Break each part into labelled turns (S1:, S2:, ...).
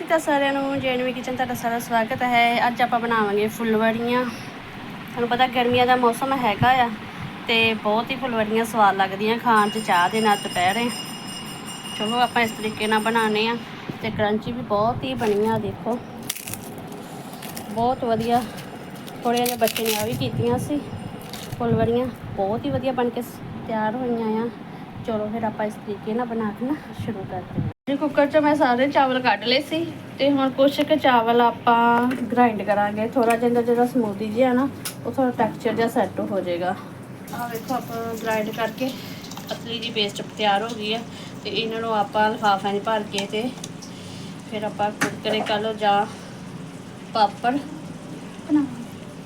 S1: ਸਤਿ ਸ਼੍ਰੀ ਸਾਰਿਆਂ ਨੂੰ ਜੈਨਵੀ ਕਿਚਨ ਤੁਹਾਡਾ ਸਾਰਾ ਸਵਾਗਤ ਹੈ। ਅੱਜ ਆਪਾਂ ਬਣਾਵਾਂਗੇ ਫੁੱਲਵੜੀਆਂ। ਤੁਹਾਨੂੰ ਪਤਾ ਗਰਮੀਆਂ ਦਾ ਮੌਸਮ ਹੈਗਾ ਆ ਤੇ ਬਹੁਤ ਹੀ ਫੁੱਲਵੜੀਆਂ ਸਵਾਦ ਲੱਗਦੀਆਂ ਖਾਣ 'ਚ, ਚਾਹ ਦੇ ਨਾਲ ਦੁਪਹਿਰੇ। ਚਲੋ ਆਪਾਂ ਇਸ ਤਰੀਕੇ ਨਾਲ ਬਣਾਉਣੇ ਆ ਤੇ ਕਰੰਚੀ ਵੀ ਬਹੁਤ ਹੀ ਬਣੀਆਂ ਦੇਖੋ। ਬਹੁਤ ਵਧੀਆ, ਥੋੜ੍ਹੇ ਜਿਹੇ ਬੱਚੇ ਨੇ ਆ ਵੀ ਕੀਤੀਆਂ ਸੀ ਫੁੱਲਵੜੀਆਂ। ਬਹੁਤ ਹੀ ਵਧੀਆ ਬਣ ਕੇ ਸ- ਤਿਆਰ ਹੋਈਆਂ ਆ। ਚਲੋ ਫਿਰ ਆਪਾਂ ਇਸ ਤਰੀਕੇ ਨਾਲ ਬਣਾ ਕੇ ਨਾ ਸ਼ੁਰੂ ਕਰਦੇ ਹਾਂ। ਜੀ ਕੁੱਕਰ 'ਚ ਮੈਂ ਸਾਰੇ ਚਾਵਲ ਕੱਢ ਲਏ ਸੀ ਤੇ ਹੁਣ ਕੁਛ ਕੁ ਚਾਵਲ ਆਪਾਂ ਗ੍ਰਾਈਂਡ ਕਰਾਂਗੇ। ਥੋੜਾ ਜਿਹਾ ਜਿਹੜਾ ਸਮੂਦੀ ਜਿਹਾ ਨਾ, ਉਹ ਥੋੜਾ ਟੈਕਸਚਰ ਜਿਹਾ ਸੈੱਟ ਹੋ ਜਾਏਗਾ। ਆ ਵੇਖੋ ਆਪਾਂ ਗ੍ਰਾਈਂਡ ਕਰਕੇ ਪਤਲੀ ਜੀ ਪੇਸਟ ਤਿਆਰ ਹੋ ਗਈ ਹੈ ਤੇ ਇਹਨਾਂ ਨੂੰ ਆਪਾਂ ਲਿਫਾਫਿਆਂ 'ਚ ਭਰ ਕੇ ਤੇ ਫਿਰ ਆਪਾਂ ਕੁਰਕਰੇ ਕਹ ਲਓ ਜਾਂ ਪਾਪੜ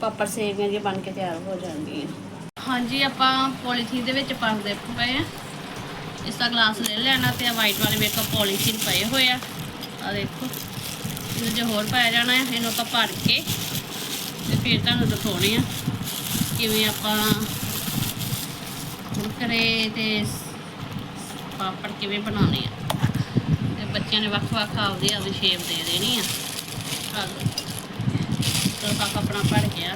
S1: ਪਾਪੜ ਸੇਵੀਆਂ ਜੀ ਬਣ ਕੇ ਤਿਆਰ ਹੋ ਜਾਣਗੀਆਂ। ਹਾਂਜੀ, ਆਪਾਂ ਪੋਲੀਥੀਨ ਦੇ ਵਿੱਚ ਪਾਉਂਦੇ ਪਏ ਆ। ਇਸ ਦਾ ਗਲਾਸ ਲੈ ਲੈਣਾ ਤੇ ਆ ਵਾਈਟ ਵਾਲੇ ਮੇਕਅਪ ਪੋਲੀਥੀਨ ਪਏ ਹੋਏ ਆ। ਆ ਦੇਖੋ, ਇਹਨੂੰ ਜੇ ਹੋਰ ਪਾਇਆ ਜਾਣਾ ਹੈ ਇਹਨੂੰ ਆਪਾਂ ਭਰ ਕੇ ਤੇ ਫਿਰ ਤੁਹਾਨੂੰ ਦਿਖਾਉਣੇ ਆ ਕਿਵੇਂ ਆਪਾਂ ਕੁਰਕਰੇ ਤੇ ਪਾਪੜ ਕਿਵੇਂ ਬਣਾਉਣੇ ਆ। ਤੇ ਬੱਚਿਆਂ ਨੇ ਵੱਖ-ਵੱਖ ਆਪਦੀ ਆਪਦੀ ਸ਼ੇਪ ਦੇ ਦੇਣੀ ਆ। ਚਲੋ ਪਾਪਾ ਆਪਣਾ ਭਰ ਗਿਆ।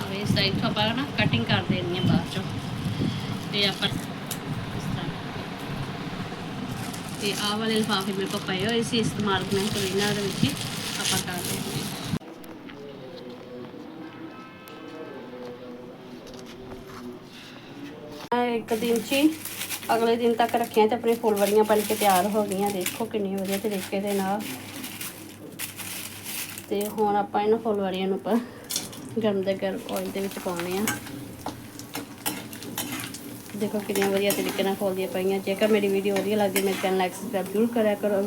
S1: ਆਵੇ ਇਸ ਸਾਈਡ ਤੋਂ ਆਪਾਂ ਨਾ ਕਟਿੰਗ ਕਰ ਦੇਣੀ ਆ ਬਾਅਦ ਚੋਂ। ਤੇ ਆਪਾਂ ਇਸ ਤਰ੍ਹਾਂ ਤੇ ਆਹ ਵਾਲੇ ਲਿਫਾਫੇ ਮੇਰੇ ਕੋਲ ਪਏ ਹੋਏ ਸੀ ਇਸਤੇਮਾਲ ਮੈਂ ਕੋਈ ਇਹਨਾਂ ਦੇ ਵਿੱਚ ਆਪਾਂ ਕਰ ਦੇਵਾਂਗੇ ਇੱਕ ਦਿਨ 'ਚ ਹੀ ਅਗਲੇ ਦਿਨ ਤੱਕ ਰੱਖਿਆ ਤੇ ਆਪਣੀ ਫੁੱਲਵੜੀਆਂ ਬਣ ਕੇ ਤਿਆਰ ਹੋ ਗਈਆਂ, ਦੇਖੋ ਕਿੰਨੀ ਵਧੀਆ ਤਰੀਕੇ ਦੇ ਨਾਲ। ਤੇ ਹੁਣ ਆਪਾਂ ਇਹਨਾਂ ਫੁੱਲਵੜੀਆਂ ਨੂੰ ਆਪਾਂ ਗਰਮ ਦੇ ਗਰਮ ਆਇਲ ਦੇ ਵਿੱਚ ਪਾਉਣੇ ਆ। ਦੇਖੋ ਕਿੰਨੀਆਂ ਵਧੀਆ ਤਰੀਕੇ ਨਾਲ ਖੋਲਦੀਆਂ ਪਈਆਂ। ਜੇਕਰ ਮੇਰੀ ਵੀਡੀਓ ਵਧੀਆ ਲੱਗਦੀ ਮੇਰੇ ਚੈਨਲ ਲਾਈਕ ਸਬਸਕ੍ਰਾਈਬ ਜ਼ਰੂਰ ਕਰਿਆ ਕਰੋ।